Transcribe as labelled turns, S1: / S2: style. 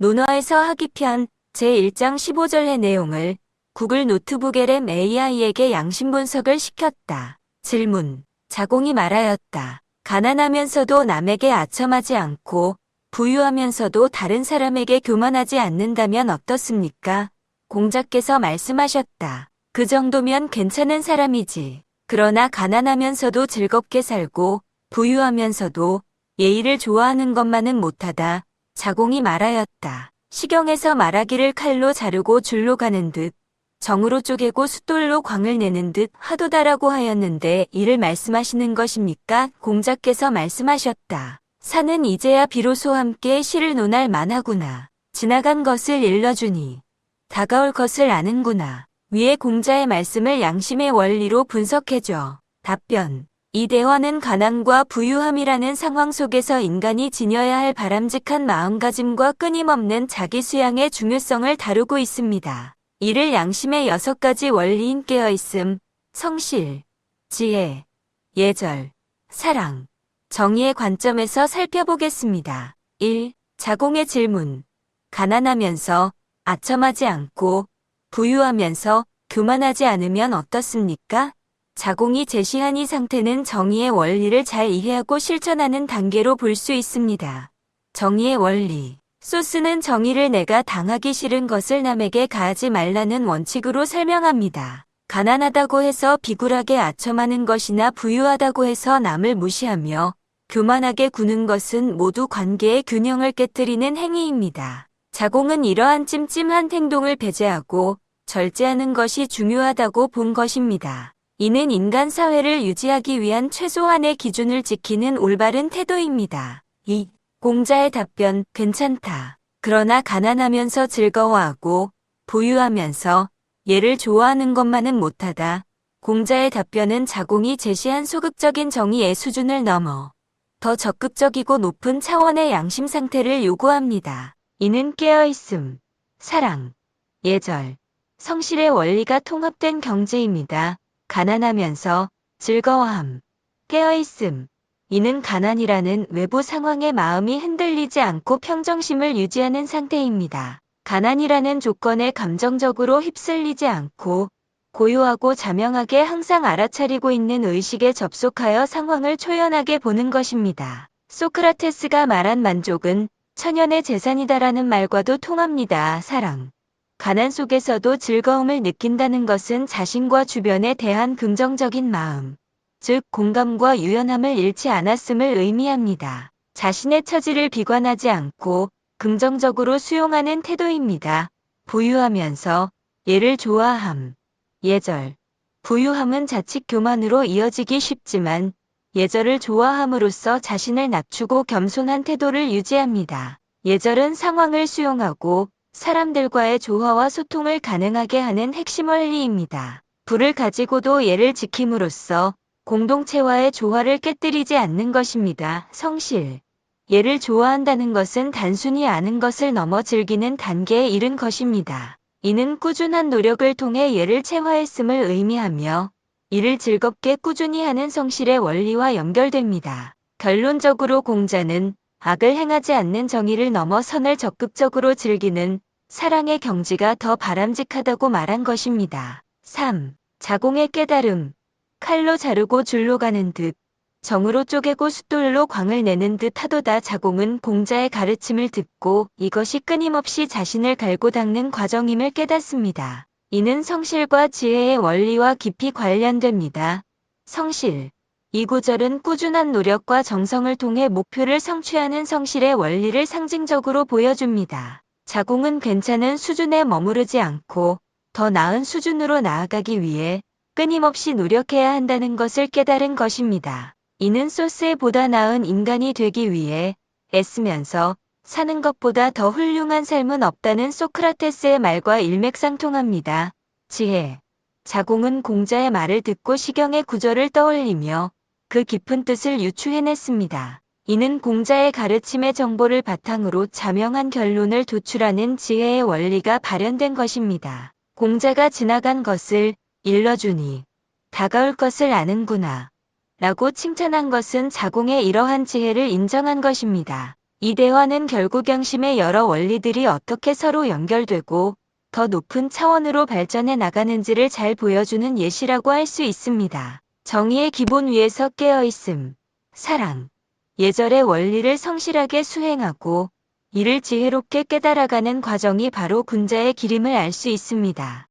S1: 논어에서 하기편 제1장 15절의 내용을 구글 노트북 LM AI에게 양심 분석을 시켰다. 질문. 자공이 말하였다. 가난하면서도 남에게 아첨하지 않고 부유하면서도 다른 사람에게 교만하지 않는다면 어떻습니까? 공자께서 말씀하셨다. 그 정도면 괜찮은 사람이지. 그러나 가난하면서도 즐겁게 살고 부유하면서도 예의를 좋아하는 것만은 못하다. 자공이 말하였다. 시경에서 말하기를 칼로 자르고 줄로 가는 듯 정으로 쪼개고 숫돌로 광을 내는 듯 하도다라고 하였는데 이를 말씀하시는 것입니까? 공자께서 말씀하셨다. 산은 이제야 비로소 함께 시를 논할 만하구나. 지나간 것을 일러주니 다가올 것을 아는구나. 위에 공자의 말씀을 양심의 원리로 분석해줘. 답변. 이 대화는 가난과 부유함이라는 상황 속에서 인간이 지녀야 할 바람직한 마음가짐과 끊임없는 자기 수양의 중요성을 다루고 있습니다. 이를 양심의 여섯 가지 원리인 깨어있음, 성실, 지혜, 예절, 사랑, 정의의 관점에서 살펴보겠습니다. 1. 자공의 질문. 가난하면서 아첨하지 않고 부유하면서 교만하지 않으면 어떻습니까? 자공이 제시한 이 상태는 정의의 원리를 잘 이해하고 실천하는 단계로 볼 수 있습니다. 정의의 원리. 소스는 정의를 내가 당하기 싫은 것을 남에게 가하지 말라는 원칙으로 설명합니다. 가난하다고 해서 비굴하게 아첨하는 것이나 부유하다고 해서 남을 무시하며 교만하게 구는 것은 모두 관계의 균형을 깨뜨리는 행위입니다. 자공은 이러한 찜찜한 행동을 배제하고 절제하는 것이 중요하다고 본 것입니다. 이는 인간 사회를 유지하기 위한 최소한의 기준을 지키는 올바른 태도입니다. 2. 공자의 답변, 괜찮다. 그러나 가난하면서 즐거워하고 부유하면서 얘를 좋아하는 것만은 못하다. 공자의 답변은 자공이 제시한 소극적인 정의의 수준을 넘어 더 적극적이고 높은 차원의 양심 상태를 요구합니다. 이는 깨어있음, 사랑, 예절, 성실의 원리가 통합된 경제입니다. 가난하면서 즐거워함, 깨어있음. 이는 가난이라는 외부 상황에 마음이 흔들리지 않고 평정심을 유지하는 상태입니다. 가난이라는 조건에 감정적으로 휩쓸리지 않고 고요하고 자명하게 항상 알아차리고 있는 의식에 접속하여 상황을 초연하게 보는 것입니다. 소크라테스가 말한 만족은 천연의 재산이다라는 말과도 통합니다. 사랑. 가난 속에서도 즐거움을 느낀다는 것은 자신과 주변에 대한 긍정적인 마음, 즉 공감과 유연함을 잃지 않았음을 의미합니다. 자신의 처지를 비관하지 않고 긍정적으로 수용하는 태도입니다. 부유하면서 예를 좋아함, 예절. 부유함은 자칫 교만으로 이어지기 쉽지만 예절을 좋아함으로써 자신을 낮추고 겸손한 태도를 유지합니다. 예절은 상황을 수용하고 사람들과의 조화와 소통을 가능하게 하는 핵심 원리입니다. 불을 가지고도 예를 지킴으로써 공동체와의 조화를 깨뜨리지 않는 것입니다. 성실. 예를 좋아한다는 것은 단순히 아는 것을 넘어 즐기는 단계에 이른 것입니다. 이는 꾸준한 노력을 통해 예를 체화했음을 의미하며 이를 즐겁게 꾸준히 하는 성실의 원리와 연결됩니다. 결론적으로 공자는 악을 행하지 않는 정의를 넘어 선을 적극적으로 즐기는 사랑의 경지가 더 바람직하다고 말한 것입니다. 3. 자공의 깨달음. 칼로 자르고 줄로 가는 듯, 정으로 쪼개고 숫돌로 광을 내는 듯 하도다 자공은 공자의 가르침을 듣고 이것이 끊임없이 자신을 갈고 닦는 과정임을 깨닫습니다. 이는 성실과 지혜의 원리와 깊이 관련됩니다. 성실. 이 구절은 꾸준한 노력과 정성을 통해 목표를 성취하는 성실의 원리를 상징적으로 보여줍니다. 자공은 괜찮은 수준에 머무르지 않고 더 나은 수준으로 나아가기 위해 끊임없이 노력해야 한다는 것을 깨달은 것입니다. 이는 소스에 보다 나은 인간이 되기 위해 애쓰면서 사는 것보다 더 훌륭한 삶은 없다는 소크라테스의 말과 일맥상통합니다. 지혜. 자공은 공자의 말을 듣고 시경의 구절을 떠올리며 그 깊은 뜻을 유추해냈습니다. 이는 공자의 가르침의 정보를 바탕으로 자명한 결론을 도출하는 지혜의 원리가 발현된 것입니다. 공자가 지나간 것을 일러주니 다가올 것을 아는구나. 라고 칭찬한 것은 자공의 이러한 지혜를 인정한 것입니다. 이 대화는 결국 양심의 여러 원리들이 어떻게 서로 연결되고 더 높은 차원으로 발전해 나가는지를 잘 보여주는 예시라고 할 수 있습니다. 정의의 기본 위에서 깨어있음, 사랑, 예절의 원리를 성실하게 수행하고 이를 지혜롭게 깨달아가는 과정이 바로 군자의 기림을 알 수 있습니다.